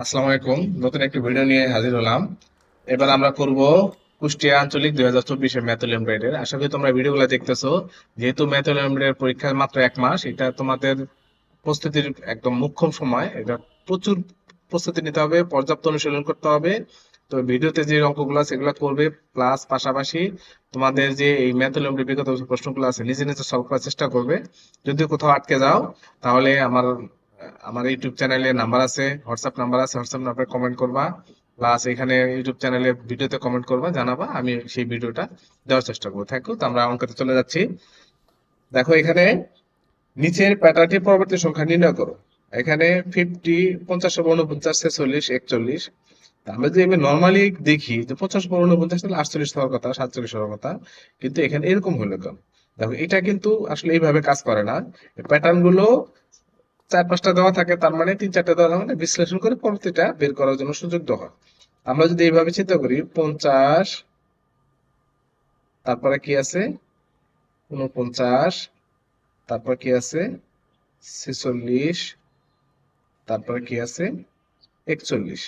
আসসালামু আলাইকুম। নতুন একটি ভিডিও নিয়ে হাজির হলাম। এবার আমরা করব কুষ্টিয়া আঞ্চলিক দুই হাজার আশা করি তোমরা ভিডিওগুলো দেখতেছো। যেহেতু মাত্র এক মাস, এটা তোমাদের প্রস্তুতির একদম মুখ্যম সময়। এটা প্রচুর প্রস্তুতি নিতে হবে, পর্যাপ্ত অনুশীলন করতে হবে। তো ভিডিওতে যে অঙ্কগুলো আছে সেগুলো করবে প্লাস পাশাপাশি তোমাদের যে এই ম্যাথল এমব্রয়ডারি বিগত প্রশ্নগুলো আছে, নিজে নিজে সলভ করার চেষ্টা করবে। যদি কোথাও আটকে যাও, তাহলে আমার আমার ইউটিউব চ্যানেলে নাম্বার আছে হোয়াটসঅ্যাপ নাম্বার আছে হোয়াটসঅ্যাপ নাম্বারে কমেন্ট করবা। প্লাস এখানে ইউটিউব চ্যানেলে ভিডিওতে কমেন্ট করবা, জানাবা, আমি সেই ভিডিওটা দেওয়ার চেষ্টা করব। থাকো তো আমরা অঙ্কতে চলে যাচ্ছি। দেখো এখানে নিচের প্যাটার্নটি পরবর্তী সংখ্যা নির্ণয় করো। এখানে ফিফটি পঞ্চাশ উনপঞ্চাশ ছেচল্লিশ, একচল্লিশ। আমরা যে নর্মালি দেখি যে পঞ্চাশ পর উনপঞ্চাশ তাহলে আটচল্লিশ হওয়ার কথা, সাতচল্লিশ হওয়ার কথা। কিন্তু এখানে এরকম হলো কেন? দেখো এটা কিন্তু আসলে এইভাবে কাজ করে না। প্যাটার্নগুলো চার পাঁচটা দেওয়া থাকে, তার মানে তিন চারটা দেওয়া মানে বিশ্লেষণ করে পরবর্তীটা বের করার জন্য সুযোগ দেওয়া হয়। আমরা যদি এইভাবে চিন্তা করি, পঞ্চাশ, তারপরে কি আছে? উনপঞ্চাশ তারপর কি আছে? ছেচল্লিশ, তারপরে কি আছে? একচল্লিশ।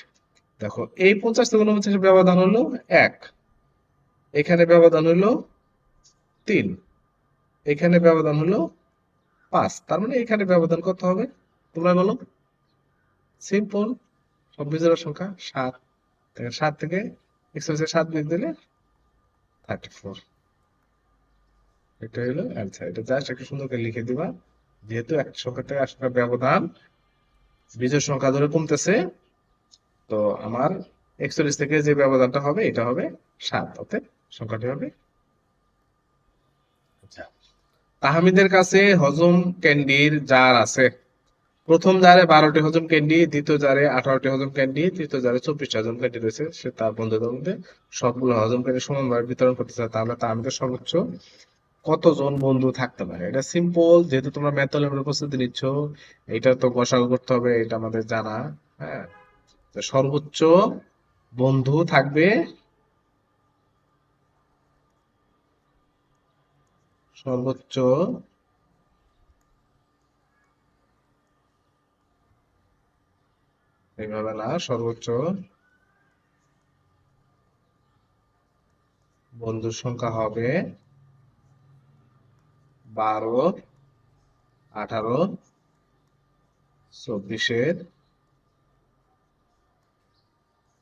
দেখো, এই পঞ্চাশ থেকে উনপঞ্চাশের ব্যবধান হলো এক। এখানে ব্যবধান হলো তিন। এখানে ব্যবধান হলো পাঁচ। তার মানে এখানে ব্যবধান কত হবে? তোমরা বলো। সিম্পল সব বিজোড় সংখ্যা সাত সাত থেকে সাত বিয়োগ দিলে থার্টি ফোর এটা হলো অ্যান্সার এটা জাস্ট একটু সুন্দর করে লিখে দিবা। যেহেতু একটা সংখ্যা থেকে আরেকটা ব্যবধান, বিজোড় সংখ্যা ধরে কমতেছে, তো আমার একচল্লিশ থেকে যে ব্যবধানটা হবে, এটা হবে সাত, অতএব সংখ্যাটি হবে আচ্ছা। তাহমিদের কাছে হজম ক্যান্ডির জার আছে। প্রথম জারে বারোটি হজম ক্যান্ডি দ্বিতীয় জারে আঠারোটি হজম ক্যান্ডি তৃতীয় জারে চব্বিশটি হজম ক্যান্ডি রয়েছে। সে তার বন্ধুদের মধ্যে সবগুলো হজম ক্যান্ডি সমানভাবে বিতরণ করতে চায়, তাহলে তাহমিদের সর্বোচ্চ কতজন বন্ধু থাকতে পারে? এটা সিম্পল যেহেতু তোমরা ম্যাথলের প্রস্তুতি নিচ্ছ, এটা তো গসাগু করতে হবে, এটা আমাদের জানা হ্যাঁ? সর্বোচ্চ বন্ধু থাকবে সর্বোচ্চ এইভাবে না, সর্বোচ্চ বন্ধুর সংখ্যা হবে বারো, আঠারো, চব্বিশের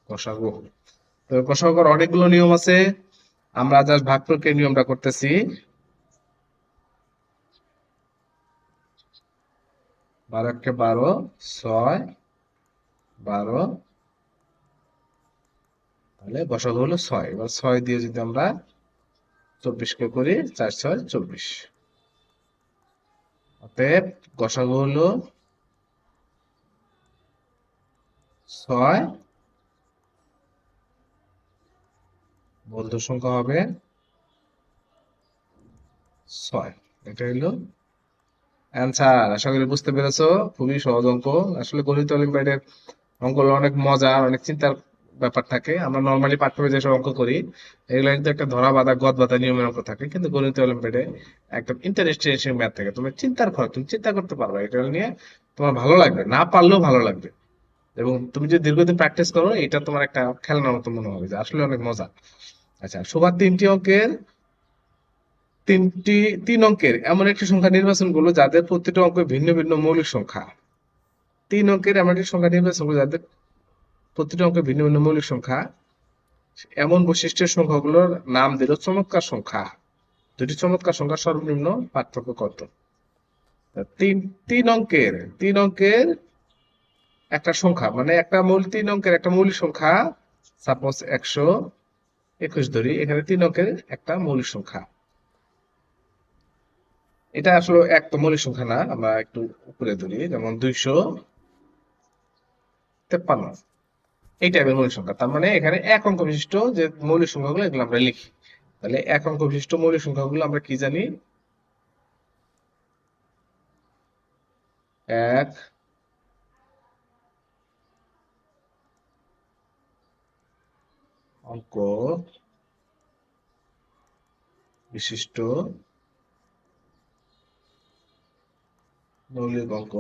কষাগু তো কষাগুর অনেকগুলো নিয়ম আছে, আমরা জাস্ট ভাগ প্রক্রিয়ার নিয়মটা করতেছি। বারো একে বারো, ছয় বারো। তাহলে বসাগু হলো ছয়। এবার ছয় দিয়ে যদি আমরা চব্বিশকে করি, চার, ছয়, চব্বিশ। অতএব গসাগু হলো ছয়। বন্ধুর সংখ্যা হবে ছয়। এটা হলো অ্যান্সার। আশা করি বুঝতে পেরেছ। খুবই সহজ অঙ্ক। আসলে গণিত অলিম্পিয়াডের অঙ্কগুলো অনেক মজা, অনেক চিন্তার ব্যাপার থাকে। আমরা নর্মালি পাঠ্যবই যেসব অঙ্ক করি, এগুলো কিন্তু একটা ধরা বাঁধা, গদ বাঁধা নিয়মের অঙ্ক থাকে। কিন্তু গণিত অলিম্পিয়াডে একদম ইন্টারেস্টিং ম্যাথ থাকে। তুমি চিন্তার খরচ তুমি চিন্তা করতে পারবে এটা নিয়ে তোমার ভালো লাগবে, না পারলেও ভালো লাগবে। এবং তুমি যদি দীর্ঘদিন প্র্যাকটিস করো, এটা তোমার একটা খেলনার মতো মনে হবে যে আসলে অনেক মজা। আচ্ছা সবার তিনটি অঙ্কের, তিনটি, তিন অঙ্কের এমন একটি সংখ্যা নির্বাচন করল যাদের প্রতিটি অঙ্ক ভিন্ন ভিন্ন মৌলিক সংখ্যা। তিন অঙ্কের এমন একটি সংখ্যা নির্বাচন করল যাদের প্রতিটি অঙ্কে ভিন্ন ভিন্ন মৌলিক সংখ্যা, এমন বৈশিষ্ট্যের সংখ্যাগুলোর নাম দিল চমৎকার সংখ্যা। দুটি চমৎকার সংখ্যার সর্বনিম্ন পার্থক্য কত? তিন তিন অঙ্কের তিন অঙ্কের একটা সংখ্যা মানে একটা মূল তিন অঙ্কের একটা মৌলিক সংখ্যা সাপোজ একশো একুশ ধরি, এখানে তিন অঙ্কের একটা মৌলিক সংখ্যা। এটা আসলে এক তো মৌলিক সংখ্যা না, আমরা একটু উপরে ধরি, যেমন দুইশো তেপ্পান্ন। এই টাইপের মৌলিক সংখ্যা। তার মানে এখানে এক অঙ্ক বিশিষ্ট যে মৌলিক সংখ্যাগুলো এগুলো আমরা লিখি। তাহলে এক অঙ্ক বিশিষ্ট মৌলিক সংখ্যাগুলো আমরা কি জানি? এক, অঙ্ক বিশিষ্ট মৌলিক অঙ্ক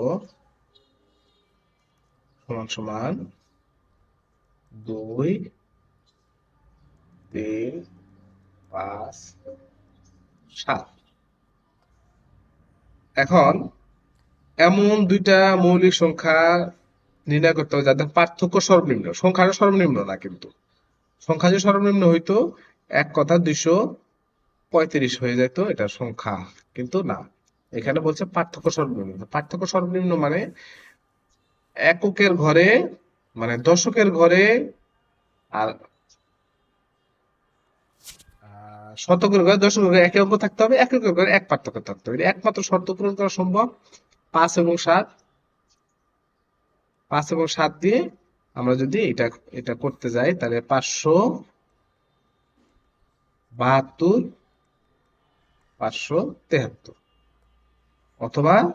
সমান সমান দুই, তিন, পাঁচ, সাত। এখন এমন দুইটা মৌলিক সংখ্যা নির্ণয় করতে হবে যাদের পার্থক্য সর্বনিম্ন। সংখ্যাটা সর্বনিম্ন না কিন্তু। সংখ্যা যে সর্বনিম্ন হইতো, এক কথা দুইশো পঁয়ত্রিশ হয়ে যেত, এটা সংখ্যা কিন্তু না। এখানে বলছে পার্থক্য সর্বনিম্ন। পার্থক্য সর্বনিম্ন মানে এককের ঘরে মানে দশকের ঘরে আর শতকের ঘরে, দশকের ঘরে একে অঙ্ক থাকতে হবে, এককের ঘরে এক পার্থক্য থাকতে হবে। একমাত্র শর্ত পূরণ করা সম্ভব। পাঁচ এবং সাত, পাঁচ এবং সাত দিয়ে আমরা যদি এটা এটা করতে যাই, তাহলে পাঁচশো বাহাত্তর, পাঁচশো তেহাত্তর। অথবা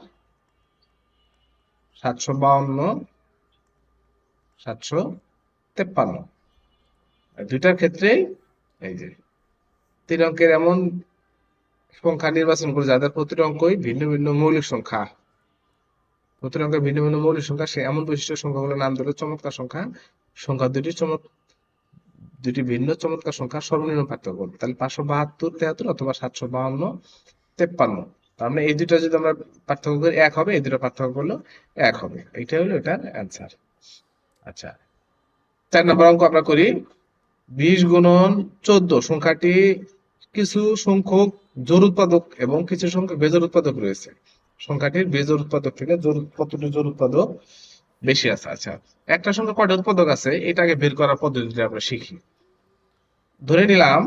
সাতশো বাউন্ন, সাতশো তেপ্পান্ন। দুইটার ক্ষেত্রে এই যে, তিন অঙ্কের এমন সংখ্যা নির্বাচন করে যাদের প্রতিটি অঙ্কই ভিন্ন ভিন্ন মৌলিক সংখ্যা, প্রতিটি অঙ্কের ভিন্ন ভিন্ন মৌলিক সংখ্যা, সে এমন বৈশিষ্ট্য সংখ্যাগুলোর নাম দিল চমৎকার সংখ্যা। সংখ্যা দুটি চমৎ দুটি ভিন্ন চমৎকার সংখ্যা সর্বনিম্ন পার্থক্য। তাহলে পাঁচশো বাহাত্তর তেহাত্তর অথবা সাতশো বাহান্ন তেপ্পান্ন। মানে এই দুটো যদি আমরা পার্থক্য করি এক হবে এই দুটো পার্থক্য করলে এক হবে। এইটা হলো এটার অ্যান্সার আচ্ছা। চার নম্বর অঙ্ক আমরা করি বিশ গুণন চোদ্দ সংখ্যাটি কিছু সংখ্যক জোর উৎপাদক এবং কিছু সংখ্যক বেজোর উৎপাদক রয়েছে। সংখ্যাটির বেজোর উৎপাদক থেকে জোর কতটি জোর উৎপাদক বেশি আছে? আচ্ছা একটা সংখ্যা কয়টা উৎপাদক আছে? এটাকে বের করার পদ্ধতিটা আমরা শিখি। ধরে নিলাম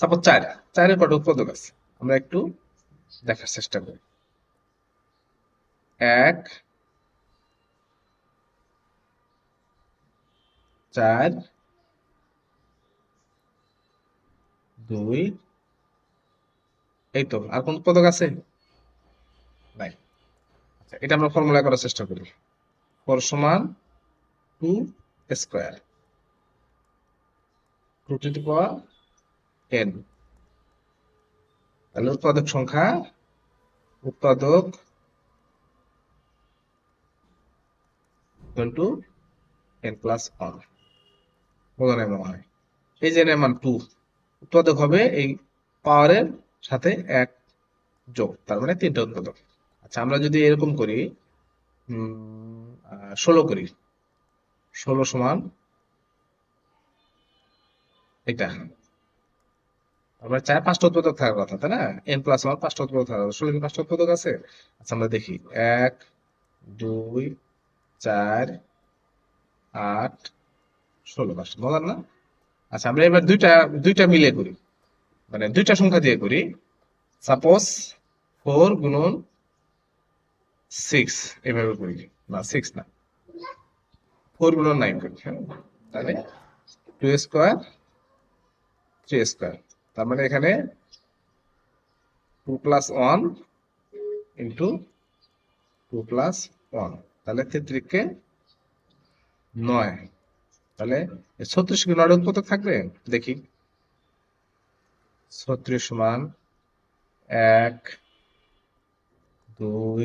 সাপোজ চার চারের কয়টা উৎপাদক আছে? আমরা একটু দেখার চেষ্টা করি। এক, চার, দুই, এই তো, আর কোন উৎপাদক আছে? নাই। আচ্ছা এটা আমরা ফর্মুলা করার চেষ্টা করি। ফোর সমান two square. Two two power n তাহলে উৎপাদক সংখ্যা, উৎপাদক টু এন প্লাস ওয়ান হয়। এই যে মান টু উৎপাদক হবে এই পাওয়ারের সাথে এক যোগ, তার মানে তিনটা উৎপাদক। আচ্ছা আমরা যদি এরকম করি ষোলো করি। ষোলো সমান এটা। আমরা চার পাঁচটা উৎপাদক থাকার কথা, তাই না? এন প্লাস ওয়ান পাঁচটা উৎপাদক থাকার কথা। ষোলো পাঁচটা উৎপাদক আছে? আচ্ছা আমরা দেখি। এক, দুই, চার, আট, ষোলো। পাঁচটা বলার না? আচ্ছা আমরা এবার দুইটা দুইটা মিলে করি। মানে দুইটা সংখ্যা দিয়ে করি। সাপোজ ফোর গুণন সিক্স এভাবে করি। না সিক্স না। ফোর গুণন নাইন করি হ্যাঁ? তাহলে টু স্কোয়ার থ্রি স্কোয়ার তার মানে এখানে two plus one into two plus one তাহলে তেত্রিককে নয়। তাহলে ছত্রিশ নয় উৎপাদক থাকবে? দেখি। ছত্রিশ সমান এক, দুই,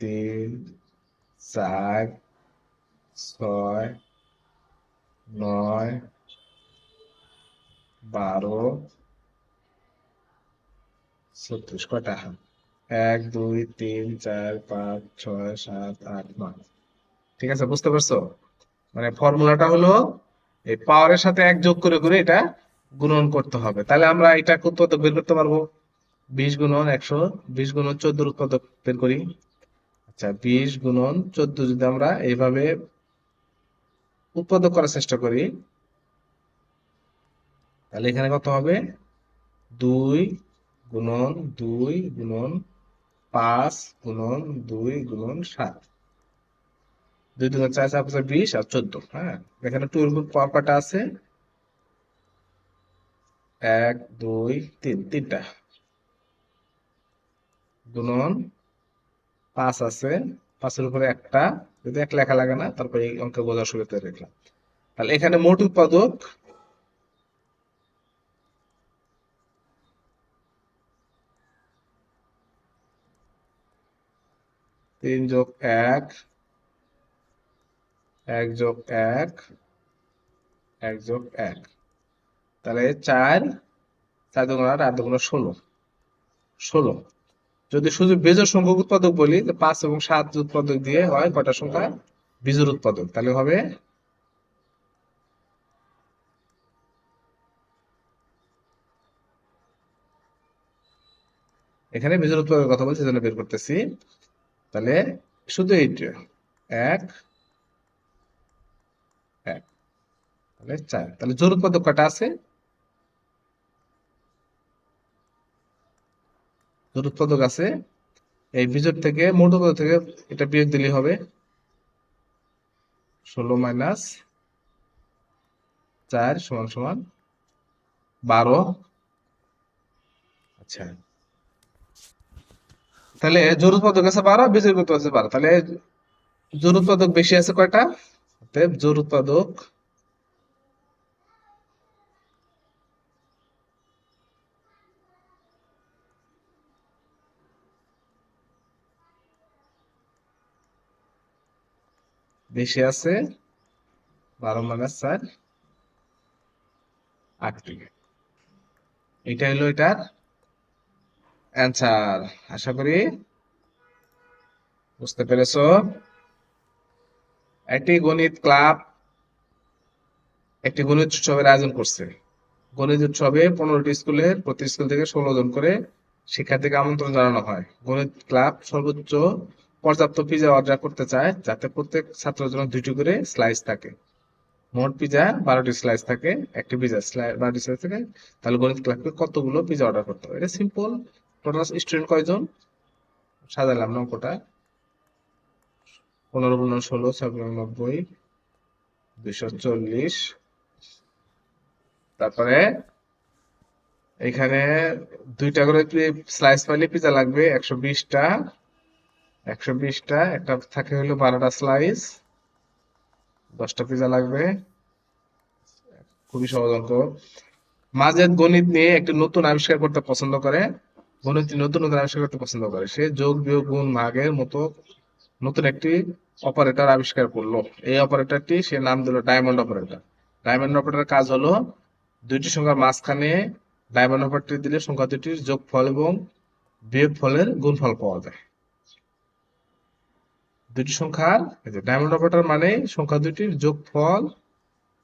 তিন, চার, ছয়, নয়, বারো ছত্রিশ কয়টা এক, দুই, তিন, চার, পাঁচ, ছয়, সাত, আট, নয়। ঠিক আছে, বুঝতে পারছ? মানে ফর্মুলাটা হলো এই পাওয়ারের সাথে এক যোগ করে করে এটা গুণন করতে হবে। তাহলে আমরা এটা উৎপাদক বের করতে পারব? বিশ গুণন একশো, বিশ গুণন চোদ্দোর উৎপাদক বের করি। আচ্ছা বিশ গুণন চোদ্দ যদি আমরা এইভাবে উৎপাদক করার চেষ্টা করি, তাহলে এখানে কত হবে? দুই গুণন দুই গুণন পাঁচ গুণন দুই গুণন সাত। দুই দুগুণ চার চার পাঁচ বিশ আর চোদ্দ হ্যাঁ? এখানে টু এর পাওয়ার আছে? এক, দুই, তিন, তিনটা। গুণন পাঁচ আছে, পাঁচের উপরে একটা। যদি এক লেখা লাগে না, তারপরে এই অঙ্ক বোঝার সুবিধা রেখলাম। তাহলে এখানে মোট উৎপাদক তিন যোগ এক এক যোগ এক এক যোগ এক। তাহলে চার চার দুগুণ আট আট দুগুণ ষোলো। ষোলো। যদি শুধু বেজোর সংখ্যক উৎপাদক বলি পাঁচ এবং সাত উৎপাদক দিয়ে হয়, কয়টা সংখ্যা? বিজোর উৎপাদক। তাহলে হবে এখানে বিজোর উৎপাদকের কথা বলছি বের করতেছি। তাহলে শুধু এইটা এক এক, তাহলে চার। তাহলে জোর উৎপাদক কয়টা আছে? জোর উৎপাদক আছে? এই বিজোড় থেকে, মোট উৎপাদক থেকে এটা বিয়োগ দিলেই হবে? ষোলো মাইনাস চার সমান সমান বারো। আচ্ছা। তাহলে জোর উৎপাদক আছে বারো বিজোড় উৎপাদক আছে বারো। তাহলে জোর উৎপাদক বেশি আছে কয়টা? অতএব জোর উৎপাদক বেশি আছে বারো মাইনাস চার আটটি এটা হলো এটার অ্যান্সার আশা করি বুঝতে পেরেছ? একটি গণিত ক্লাব একটি গণিত উৎসবের আয়োজন করছে। গণিত উৎসবে পনেরোটি স্কুলের প্রতি স্কুল থেকে ষোলো জন করে শিক্ষার্থীকে আমন্ত্রণ জানানো হয়। গণিত ক্লাব সর্বোচ্চ পর্যাপ্ত পিজা অর্ডার করতে চায় যাতে প্রত্যেক ছাত্রের জন্য দুইটি করে স্লাইস থাকে। মোট পিজা বারোটি স্লাইস থাকে, একটি পিজা স্লাইস বারোটি স্লাইস থাকে। তাহলে গণিত ক্লাবকে কতগুলো পিজা অর্ডার করতে হবে? এটা সিম্পল টোটাল স্টুডেন্ট কয়জন? সাজালাম অঙ্কটা পনেরো পনেরো, ষোলো নব্বই, দুইশো চল্লিশ। তারপরে এখানে দুইটা করে স্লাইস পাইলে পিজা লাগবে, একশো বিশটা। একশো বিশটা, একটা থাকে হলো বারোটা স্লাইস দশটা পিজা লাগবে। খুবই সহজ অঙ্ক। মাজেদ গণিত নিয়ে একটি নতুন আবিষ্কার করতে পছন্দ করে। গণিত নতুন নতুন আবিষ্কার করতে পছন্দ করে। সে যোগ, বিয়োগ, গুণ, ভাগের মতো নতুন একটি অপারেটর আবিষ্কার করল। এই অপারেটরটি সে নাম দিল ডায়মন্ড অপারেটর ডায়মন্ড অপারেটর কাজ হলো দুইটি সংখ্যার মাঝখানে ডায়মন্ড অপারেটর দিলে সংখ্যা দুটির যোগফল এবং বিয়োগ ফলের গুণফল পাওয়া যায়। দুটি সংখ্যার ডায়মন্ড অপারেটর মানে সংখ্যা দুটির যোগফল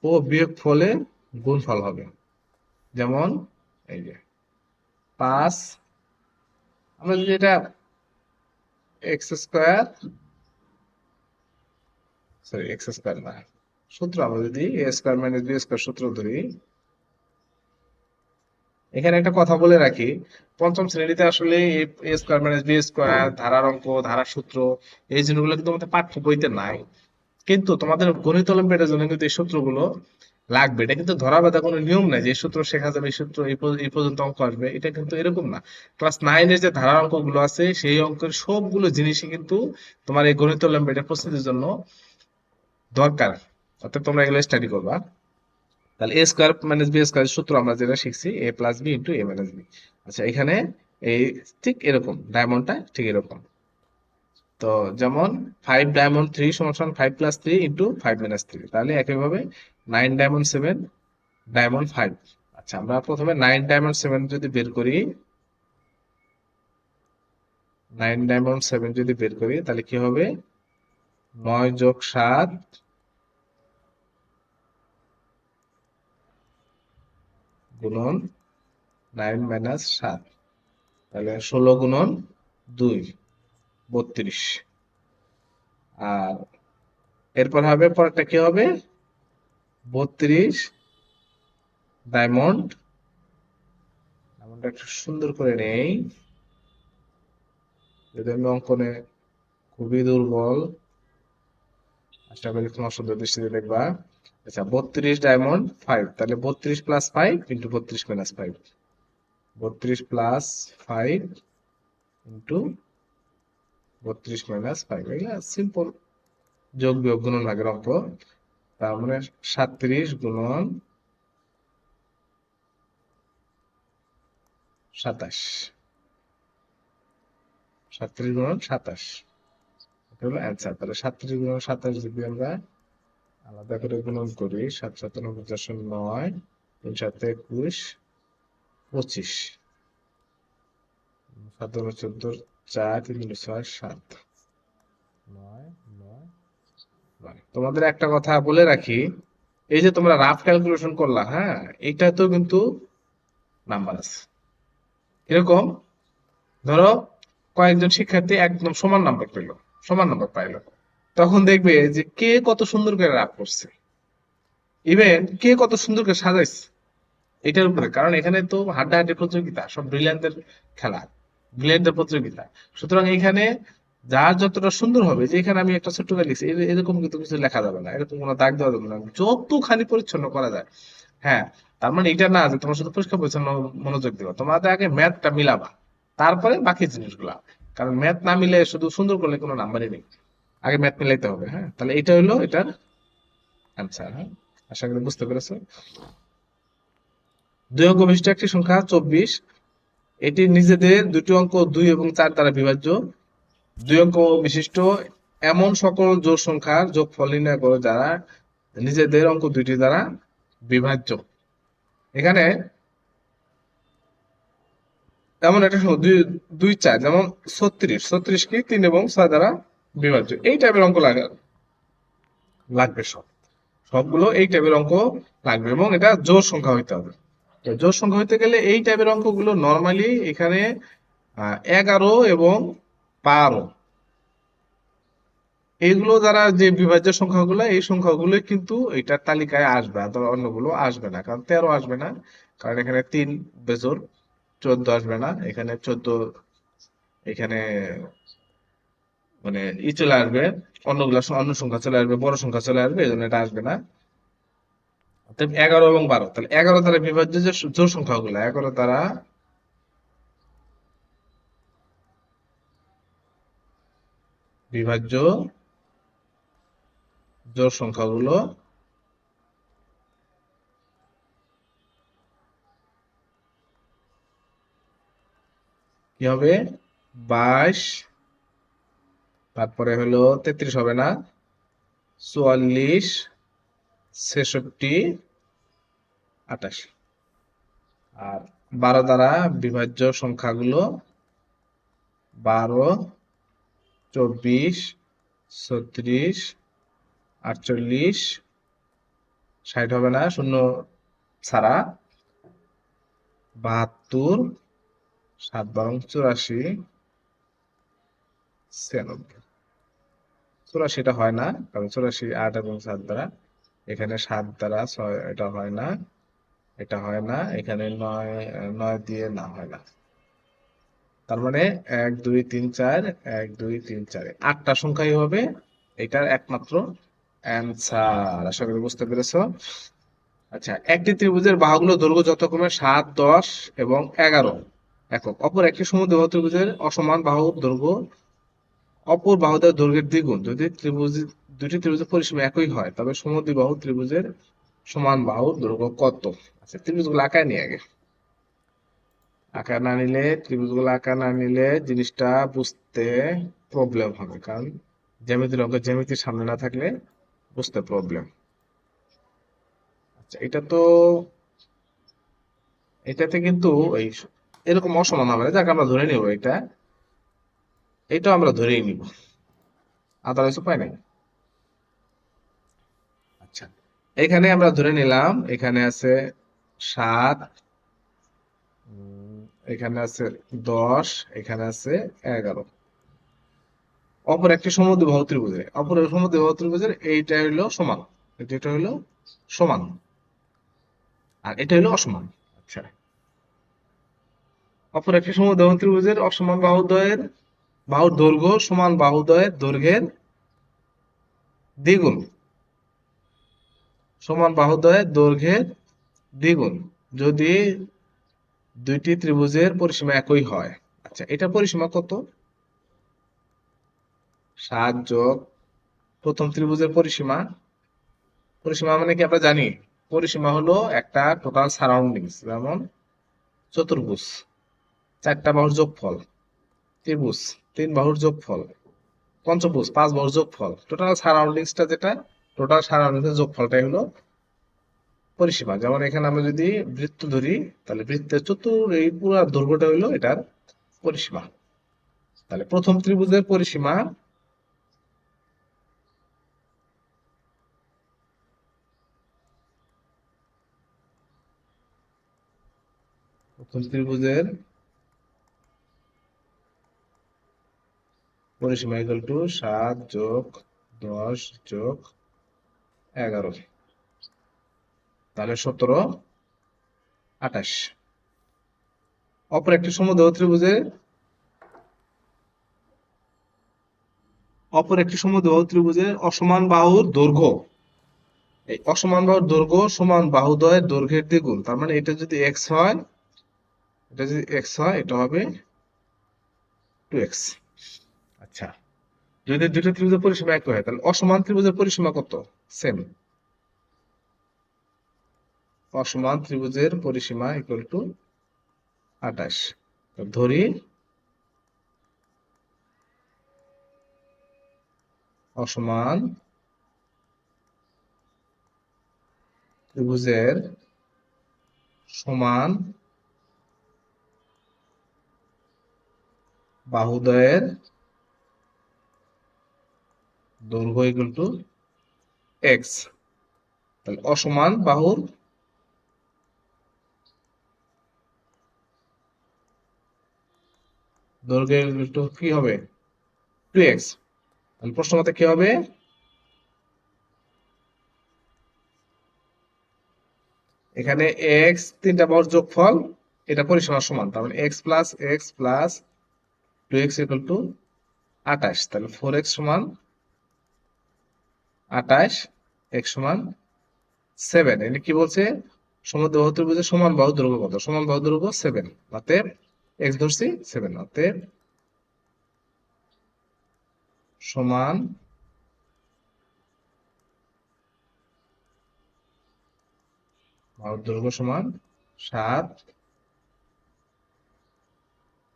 ও বিয়োগ ফলে গুণফল হবে। যেমন এই যে পাঁচ আমরা যদি এটা x square sorry x square না, সূত্র আমরা যদি a square minus b square সূত্র ধরি, এখানে একটা কথা বলে রাখি, পঞ্চম শ্রেণীতে আসলে a square minus b square ধারার অঙ্ক, ধারার সূত্র, এই জিনিসগুলো কিন্তু আমাদের পাঠ্য বইতে নাই। কিন্তু তোমাদের গণিত অলিম্পিয়াডের জন্য কিন্তু এই সূত্রগুলো লাগবে। এটা কিন্তু ধরা বাঁধা কোনো নিয়ম নাই যে সূত্র শেখা যাবে সূত্র এই পর্যন্ত অঙ্ক আসবে। এটা কিন্তু এরকম না। ক্লাস নাইনের যে ধারার অঙ্কগুলো আছে, সেই অঙ্কের সবগুলো জিনিসই কিন্তু তোমার এই গণিত অলিম্পিয়াডের প্রস্তুতির জন্য দরকার। অর্থাৎ তোমরা এগুলো স্টাডি করবা। তাহলে a square minus b square সূত্র আমরা যেটা শিখছি a plus b into a minus b আচ্ছা এখানে এই ঠিক এরকম ডায়মন্ডটা ঠিক এরকম। তো যেমন ফাইভ ডায়মন্ড থ্রি সমান five plus three into five minus three তাহলে একইভাবে nine diamond seven diamond five আচ্ছা আমরা প্রথমে নাইন ডায়মন্ড সেভেন যদি বের করি নাইন ডায়মন্ড সেভেন যদি বের করি, তাহলে কি হবে? নয় যোগ সাত, গুণন নাইন মাইনাস সাত। তাহলে ষোলো গুণন দুই। বত্রিশ। আর এরপর হবে, পরেরটা কি হবে? বত্রিশ ডায়মন্ড ডায়মন্ডটা একটু সুন্দর করে নেই। যদি আমি অঙ্কনে খুবই দুর্বল, আশা করি তোমার সুন্দর দৃষ্টিতে দেখবা। আচ্ছা বত্রিশ ডায়মন্ড ফাইভ তাহলে বত্রিশ প্লাস ফাইভ ইন্টু বত্রিশ মাইনাস ফাইভ বত্রিশ প্লাস ফাইভ ইন্টু বত্রিশ মাইনাস ফাইভ এগুলা সিম্পল যোগ বিয়োগ গুণন ভাগের অঙ্ক তার মানে সাতত্রিশ গুণন সাতাশ। সাতত্রিশ গুণন সাতাশ। তাহলে সাতাশ যদি আমরা আলাদা করে গুণন করি, সাত সাত উনপঞ্চাশ নয়, তিন সাত একুশ, পঁচিশ। সাত দুগুণ চোদ্দ চার তিন ছয় সাত। তোমাদের একটা কথা বলে রাখি এই যে তোমরা রাফ ক্যালকুলেশন করলা হ্যাঁ এইটাতেও কিন্তু নাম্বার আছে। এরকম ধরো কয়েকজন শিক্ষার্থী একদম সমান নাম্বার পেল সমান নাম্বার পাইলো। তখন দেখবে যে কে কত সুন্দর করে রাফ করছে। ইভেন কে কত সুন্দর করে সাজাইছে এটার উপরে। কারণ এখানে তো হাড্ডাহাড্ডি প্রতিযোগিতা সব ব্রিলিয়ান্টের খেলা। ব্রিলিয়ান্টের প্রতিযোগিতা। সুতরাং এখানে যার যতটা সুন্দর হবে, যে এখানে আমি একটা ছোট্ট লিখছি এরকম কিন্তু কিছু লেখা যাবে না, এরকম কোনো দাগ দেওয়া যাবে না, যতখানি পরিচ্ছন্ন করা যায়। হ্যাঁ তার মানে এটা না যে তোমার শুধু পরিষ্কার পরিচ্ছন্ন মনোযোগ দিবা তোমাদের আগে ম্যাথটা মিলাবা, তারপরে বাকি জিনিসগুলা। কারণ ম্যাথ না মিলে শুধু সুন্দর করলে কোনো নাম্বারই নেই। আগে ম্যাথ মিলাইতে হবে হ্যাঁ? তাহলে এটা হলো এটার অ্যান্সার হ্যাঁ? আশা করি বুঝতে পেরেছ। দুই অঙ্ক বিশিষ্ট একটি সংখ্যা, চব্বিশ। এটি নিজেদের দুটি অঙ্ক দুই এবং চার দ্বারা বিভাজ্য। দুই অঙ্ক বিশিষ্ট। এমন সকল জোড় সংখ্যার যোগফল নির্ণয় করো যারা নিজেদের অঙ্ক দুইটি দ্বারা বিভাজ্য। এখানে এমন একটা দুই দুই, চার, যেমন ছত্রিশ। ছত্রিশ কি? তিন এবং ছয় দ্বারা বিভাজ্য। এই টাইপের অঙ্ক লাগা, লাগবে সব। সবগুলো এই টাইপের অঙ্ক লাগবে এবং এটা জোর সংখ্যা হইতে হবে। জোড় সংখ্যা হইতে গেলে এই টাইপের অঙ্কগুলো নর্মালি এখানে এগারো এবং বারো। এইগুলো যারা যে বিভাজ্য সংখ্যাগুলো, এই সংখ্যাগুলো কিন্তু এটার তালিকায় আসবে আর অন্যগুলো আসবে না, কারণ তেরো আসবে না, কারণ এখানে তিন বেজোর চোদ্দ আসবে না, এখানে চোদ্দ, এখানে মানে ই চলে আসবে, অন্যগুলো, অন্য সংখ্যা চলে আসবে, বড় সংখ্যা চলে আসবে এই জন্য এটা আসবে না। এগারো এবং বারো। তাহলে এগারো দ্বারা বিভাজ্য যে জোড় সংখ্যাগুলো, এগারো দ্বারা বিভাজ্য জোড় সংখ্যাগুলো কি হবে? বাইশ, তারপরে হলো তেত্রিশ হবে না, চুয়াল্লিশ ছেষট্টি, আটাশ। আর বারো দ্বারা বিভাজ্য সংখ্যাগুলো বারো, চব্বিশ, ছত্রিশ, আটচল্লিশ, ষাট হবে না, শূন্য ছাড়া। বাহাত্তর, সাত বারং চুরাশি, ছিয়ানব্বই। চুরাশিটা হয় না, কারণ চুরাশি আট এবং সাত দ্বারা এখানে সাত দ্বারা ছয়, এটা হয় না, এটা হয় না, এখানে নয় নয় দিয়ে না হয় না। তার মানে এক, দুই, তিন, চার, এক, দুই, তিন, চার আটটা সংখ্যাই হবে, এটার একমাত্র অ্যান্সার। আশা করি বুঝতে পেরেছ? আচ্ছা একটি ত্রিভুজের বাহুগুলো দৈর্ঘ্য যথাক্রমে সাত, দশ এবং এগারো। একক, অপর একটি সমুদ্র ত্রিভুজের অসমান বাহুর দৈর্ঘ্য, অপর বাহুদের দৈর্ঘ্যের দ্বিগুণ। যদি ত্রিভুজ দুটি ত্রিভুজের পরিসীমা একই হয়, তবে সমদ্বিবাহু ত্রিভুজের সমান বাহু দৈর্ঘ্য কত? আচ্ছা ত্রিভুজগুলো আঁকায় নিয়ে আগে। আঁকা না নিলে, ত্রিভুজগুলো আঁকা না নিলে জিনিসটা বুঝতে প্রবলেম হবে, কারণ জ্যামিতির অঙ্ক জ্যামিতির সামনে না থাকলে বুঝতে প্রবলেম আচ্ছা এটা তো, এটাতে কিন্তু এই এরকম অসমান হবে যাকে আমরা ধরে নিব এটা। এটাও আমরা ধরেই নিব। আদারওয়াইজ উপায় নাই। এখানে আমরা ধরে নিলাম, এখানে আছে সাত, এখানে আছে দশ, এখানে আছে এগারো। অপর একটি সমদ্বিবাহু ত্রিভুজের, অপর সমদ্বিবাহু ত্রিভুজের এইটা হইল সমান এটা হইল সমান। আর এটা হইল অসমান আচ্ছা। অপর একটি সমদ্বিবাহু ত্রিভুজের অসমান বাহুদ্বয়ের, বাহুর দৈর্ঘ্য সমান বাহুদ্বয়ের দৈর্ঘ্যের দ্বিগুণ। সমান বাহুদ্বয়ের দৈর্ঘ্যের দ্বিগুণ, যদি দুইটি ত্রিভুজের পরিসীমা একই হয়। আচ্ছা এটা পরিসীমা কত? সাত যোগ প্রথম ত্রিভুজের পরিসীমা। পরিসীমা মানে কি আমরা জানি? পরিসীমা হলো একটা টোটাল সারাউন্ডিংস যেমন চতুর্ভুজ। চারটা বাহুর যোগফল, ত্রিভুজ, তিন বাহুর যোগফল, পঞ্চভুজ, পাঁচ বাহুর যোগফল। টোটাল সারাউন্ডিংসটা যেটা টোটাল সারা সারাংশের যোগফলটাই হলো পরিসীমা। যেমন এখানে আমরা যদি বৃত্ত ধরি, তাহলে বৃত্তের চতুর এই পুরো দৈর্ঘ্যটা হলো এটার পরিসীমা। তাহলে প্রথম ত্রিভুজের পরিসীমা প্রথম ত্রিভুজের পরিসীমা ইকুয়াল টু সাত যোগ দশ যোগ এগারো। তাহলে সতেরো, আঠাশ। অপর একটি সমুদ্র ত্রিভুজের অপর একটি সমুদ্র ত্রিভুজের অসমান বাহুর দৈর্ঘ্য। এই অসমান বাহুর দৈর্ঘ্য সমান বাহুদ্বয়ের দৈর্ঘ্যের দ্বিগুণ। তার মানে এটা যদি এক্স হয়, এটা যদি এক্স হয়, এটা হবে টু এক্স আচ্ছা। যদি দুটো ত্রিভুজের পরিসীমা এক হয়, তাহলে অসমান ত্রিভুজের পরিসীমা কত? সেম। অসমান ত্রিভুজের পরিসীমা ইকুয়াল টু আঠাশ। ধরি, অসমান ত্রিভুজের সমান বাহুদ্বয়ের দৈর্ঘ্য ইকুয়াল টু এক্স তাহলে অসমান বাহুর কি হবে? টু এক্স প্রশ্ন মতে কি হবে? এখানে এক্স তিনটা বাহুর যোগফল, এটা পরিসীমার সমান, তার মানে x plus x plus two x equal to আঠাশ, তাহলে ফোর এক্স সমান আঠাশ এক্স সমান সেভেন। এটা কি বলছে? সমুদ্র বাহু ত্রিভুজের সমান বাহু কত সমান বাহু সেভেন। অতএব এক্স ধরছি সেভেন। অতএব সমান সমান সাত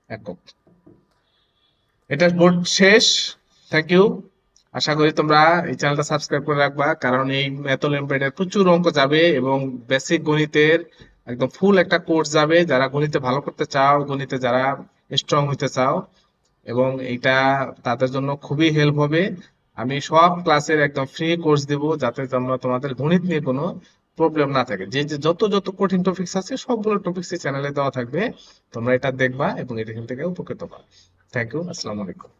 একক। এটা বোর্ড শেষ। থ্যাংক ইউ আশা করি তোমরা এই চ্যানেলটা সাবস্ক্রাইব করে রাখবা, কারণ এই ম্যাথল এমপ্লয়েডের প্রচুর অঙ্ক যাবে এবং বেসিক গণিতের একদম ফুল একটা কোর্স যাবে। যারা গণিতে ভালো করতে চাও, গণিতে যারা স্ট্রং হইতে চাও, এবং এটা তাদের জন্য খুবই হেল্প হবে। আমি সব ক্লাসের একদম ফ্রি কোর্স দেব, যাতে তোমরা তোমাদের গণিত নিয়ে কোনো প্রবলেম না থাকে। যে যে, যত যত কঠিন টপিকস আছে, সবগুলো টপিকস এই চ্যানেলে দেওয়া থাকবে। তোমরা এটা দেখবা এবং এটা থেকে উপকৃত হবা। থ্যাংক ইউ আসসালামু আলাইকুম।